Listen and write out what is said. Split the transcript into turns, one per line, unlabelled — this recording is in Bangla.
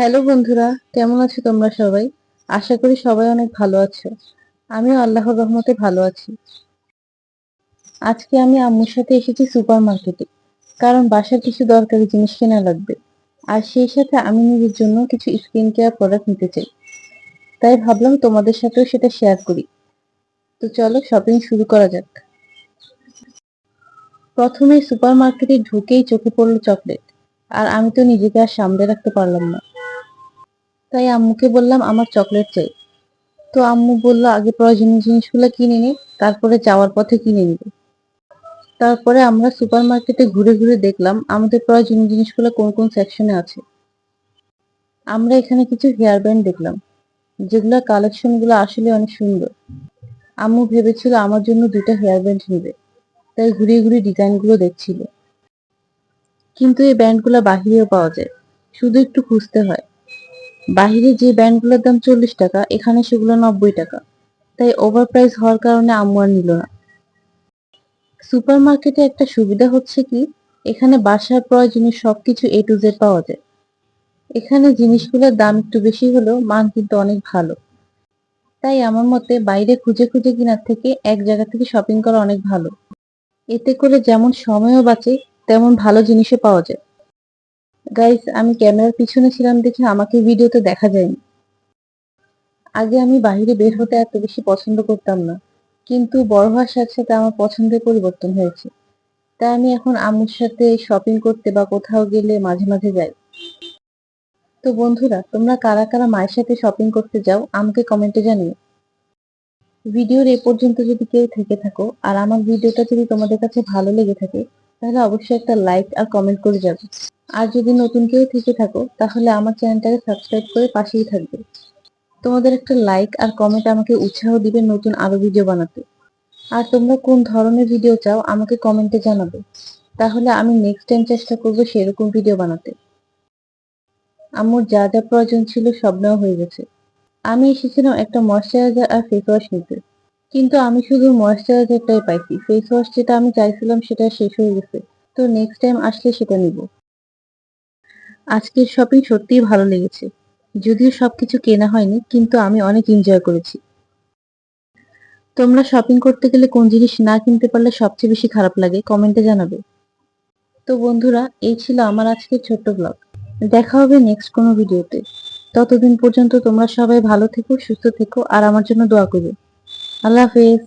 হ্যালো বন্ধুরা, কেমন আছো তোমরা সবাই? আশা করি সবাই অনেক ভালো আছো। আমিও আল্লাহর রহমতে ভালো আছি। আজকে আমি আম্মুর সাথে এসেছি সুপার মার্কেটে কারণ বাসার কিছু দরকারি জিনিস কেনা লাগবে। আর সেই সাথে আমি নিজের জন্য কিছু স্কিন কেয়ার প্রোডাক্ট নিতে চাই। তাই ভাবলাম তোমাদের সাথেও সেটা শেয়ার করি। তো চলো শপিং শুরু করা যাক। প্রথমে সুপার মার্কেটে ঢুকেই চোখে পড়ল চকলেট আর আমি তো নিজেকে আর সামলে রাখতে পারলাম না। তাই আম্মুকে বললাম আমার চকলেট চাই। তো আম্মু বলল, আগে প্রয়োজনীয় জিনিসগুলো কিনে নে, তারপরে যাওয়ার পথে কিনে নিবে। তারপরে আমরা সুপার মার্কেটে ঘুরে ঘুরে দেখলাম, আমাদের প্রয়োজনীয় জিনিসগুলো কোন কোন সেকশনে আছে। আমরা এখানে কিছু হেয়ার ব্যান্ড দেখলাম, যেগুলো কালেকশনগুলো আসলে অনেক সুন্দর। আম্মু ভেবেছিল আমার জন্য দুইটা হেয়ার ব্যান্ড নেবে, তাই ঘুরিয়ে ঘুরিয়ে ডিজাইনগুলো দেখছিল। কিন্তু এই ব্যান্ডগুলো বাহিরেও পাওয়া যায়, শুধু একটু খুঁজতে হয়। বাহিরে যে ব্যান্ডগুলোর দাম চল্লিশ টাকা, এখানে সেগুলো নব্বই টাকা। তাই ওভার প্রাইস হওয়ার কারণে আম্মু আর নিল না। সুপার মার্কেটে একটা সুবিধা হচ্ছে কি, এখানে বাসার প্রয়োজনীয় সবকিছু এ টু জেড পাওয়া যায়। এখানে জিনিসগুলোর দাম একটু বেশি হলেও মান কিন্তু অনেক ভালো। তাই আমার মতে বাইরে খুঁজে খুঁজে কেনার থেকে এক জায়গা থেকে শপিং করা অনেক ভালো। এতে করে যেমন সময়ও বাঁচে, তেমন ভালো জিনিসও পাওয়া যায়। গাইস আমি ক্যামেরার পিছনে ছিলাম দেখে আমাকে ভিডিওতে দেখা যায়নি। আগে আমি বাইরে বের হতে এত বেশি পছন্দ করতাম না। কিন্তু বড় হওয়ার সাথে সাথে আমার পছন্দের পরিবর্তন হয়েছে। তাই আমি এখন আম্মুর সাথে শপিং করতে বা কোথাও গেলে মাঝে মাঝে যাই। তো বন্ধুরা, তোমরা কারা কারা মায়ের সাথে শপিং করতে যাও, আমাকে কমেন্টে জানিও। ভিডিওর এ পর্যন্ত যদি কেউ থেকে থাকো, আর আমার ভিডিওটা যদি তোমাদের কাছে ভালো লেগে থাকে, তাহলে অবশ্যই একটা লাইক আর কমেন্ট করে যাবে। আর যদি নতুন কেউ থেকে থাকো, তাহলে আমার চ্যানেলটাকে সাবস্ক্রাইব করে পাশেই থাকবে। তোমাদের একটা লাইক আর কমেন্ট আমাকে উৎসাহ দিবে নতুন আরও ভিডিও বানাতে। আর তোমরা কোন ধরনের ভিডিও চাও, আমাকে কমেন্টে জানাবে। তাহলে আমি নেক্সট টাইম চেষ্টা করব সেরকম ভিডিও বানাতে। আমার যা যা প্রয়োজন ছিল সব নেওয়া হয়ে গেছে। আমি এসেছিলাম একটা ময়শ্চারাইজার আর ফেস ওয়াশ নিতে। কিন্তু আমি শুধু ময়শ্চারাইজারটাই পাইছি। ফেস ওয়াশ যেটা আমি চাইছিলাম সেটা শেষ হয়ে গেছে। তো নেক্সট টাইম আসলে সেটা নিব। আজকের শপিং সত্যিই ভালো লেগেছে। যদিও সবকিছু কেনা হয়নি, কিন্তু আমি অনেক এনজয় করেছি। তোমরা শপিং করতে গেলে কোন জিনিস না কিনতে পারলে সবচেয়ে বেশি খারাপ লাগে কমেন্টে জানাবে। তো বন্ধুরা, এই ছিল আমার আজকের ছোট্ট ব্লগ দেখা হবে নেক্সট কোনো ভিডিওতে ততদিন পর্যন্ত তোমরা সবাই ভালো থেকো, সুস্থ থেকো, আর আমার জন্য দোয়া করবে। আল্লাহ হাফেজ।